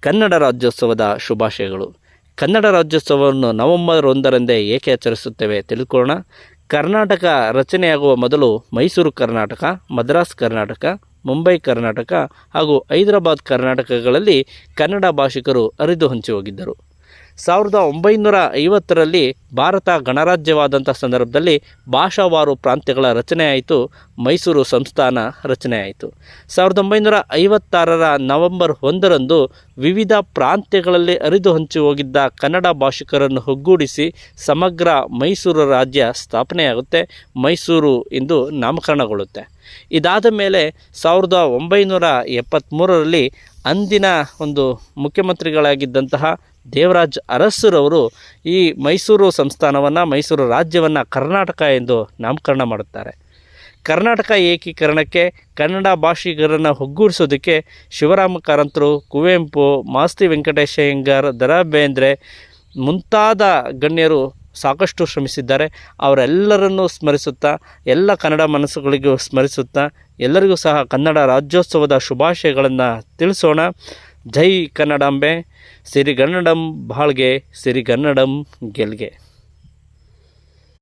ಕನ್ನಡ ರಾಜ್ಯೋತ್ಸವದ ಶುಭಾಶಯಗಳು. ಕನ್ನಡ ರಾಜ್ಯೋತ್ಸವವನ್ನು ನವೆಂಬರ್ ಒಂದರಂದೇ ಏಕೆ ಆಚರಿಸುತ್ತೇವೆ ತಿಳ್ಕೊಳ್ಳೋಣ. ಕರ್ನಾಟಕ ರಚನೆಯಾಗುವ ಮೊದಲು ಮೈಸೂರು ಕರ್ನಾಟಕ, ಮದ್ರಾಸ್ ಕರ್ನಾಟಕ, ಮುಂಬೈ ಕರ್ನಾಟಕ ಹಾಗೂ ಹೈದರಾಬಾದ್ ಕರ್ನಾಟಕಗಳಲ್ಲಿ ಕನ್ನಡ ಭಾಷಿಕರು ಅರಿದು ಹಂಚಿ ಹೋಗಿದ್ದರು. ಸಾವಿರದ ಒಂಬೈನೂರ ಐವತ್ತರಲ್ಲಿ ಭಾರತ ಗಣರಾಜ್ಯವಾದಂಥ ಸಂದರ್ಭದಲ್ಲಿ ಭಾಷಾವಾರು ಪ್ರಾಂತ್ಯಗಳ ರಚನೆಯಾಯಿತು, ಮೈಸೂರು ಸಂಸ್ಥಾನ ರಚನೆಯಾಯಿತು. ಸಾವಿರದ ಒಂಬೈನೂರ ಐವತ್ತಾರರ ನವೆಂಬರ್ ಒಂದರಂದು ವಿವಿಧ ಪ್ರಾಂತ್ಯಗಳಲ್ಲಿ ಅರಿದು ಹಂಚಿ ಹೋಗಿದ್ದ ಕನ್ನಡ ಭಾಷಿಕರನ್ನು ಒಗ್ಗೂಡಿಸಿ ಸಮಗ್ರ ಮೈಸೂರು ರಾಜ್ಯ ಸ್ಥಾಪನೆಯಾಗುತ್ತೆ, ಮೈಸೂರು ಎಂದು ನಾಮಕರಣಗೊಳ್ಳುತ್ತೆ. ಇದಾದ ಮೇಲೆ ಸಾವಿರದ ಒಂಬೈನೂರ ಎಪ್ಪತ್ತ್ಮೂರರಲ್ಲಿ ಅಂದಿನ ಒಂದು ಮುಖ್ಯಮಂತ್ರಿಗಳಾಗಿದ್ದಂತಹ ದೇವರಾಜ್ ಅರಸರವರು ಈ ಮೈಸೂರು ಸಂಸ್ಥಾನವನ್ನು, ಮೈಸೂರು ರಾಜ್ಯವನ್ನು ಕರ್ನಾಟಕ ಎಂದು ನಾಮಕರಣ ಮಾಡುತ್ತಾರೆ. ಕರ್ನಾಟಕ ಏಕೀಕರಣಕ್ಕೆ, ಕನ್ನಡ ಭಾಷಿಗರನ್ನು ಒಗ್ಗೂಡಿಸೋದಕ್ಕೆ ಶಿವರಾಮ ಕಾರಂತರು, ಕುವೆಂಪು, ಮಾಸ್ತಿ ವೆಂಕಟೇಶ ಅಯ್ಯಂಗಾರ್ ಬೇಂದ್ರೆ ಮುಂತಾದ ಗಣ್ಯರು ಸಾಕಷ್ಟು ಶ್ರಮಿಸಿದ್ದಾರೆ. ಅವರೆಲ್ಲರನ್ನೂ ಸ್ಮರಿಸುತ್ತಾ, ಎಲ್ಲ ಕನ್ನಡ ಮನಸ್ಸುಗಳಿಗೂ ಸ್ಮರಿಸುತ್ತಾ, ಎಲ್ಲರಿಗೂ ಸಹ ಕನ್ನಡ ರಾಜ್ಯೋತ್ಸವದ ಶುಭಾಶಯಗಳನ್ನು ತಿಳಿಸೋಣ. ಜೈ ಕನ್ನಡಾಂಬೆ ಸಿರಿಗನ್ನಡಂ ಬಾಳ್ಗೆ ಸಿರಿಗನ್ನಡಂ ಗೆಲ್ಗೆ.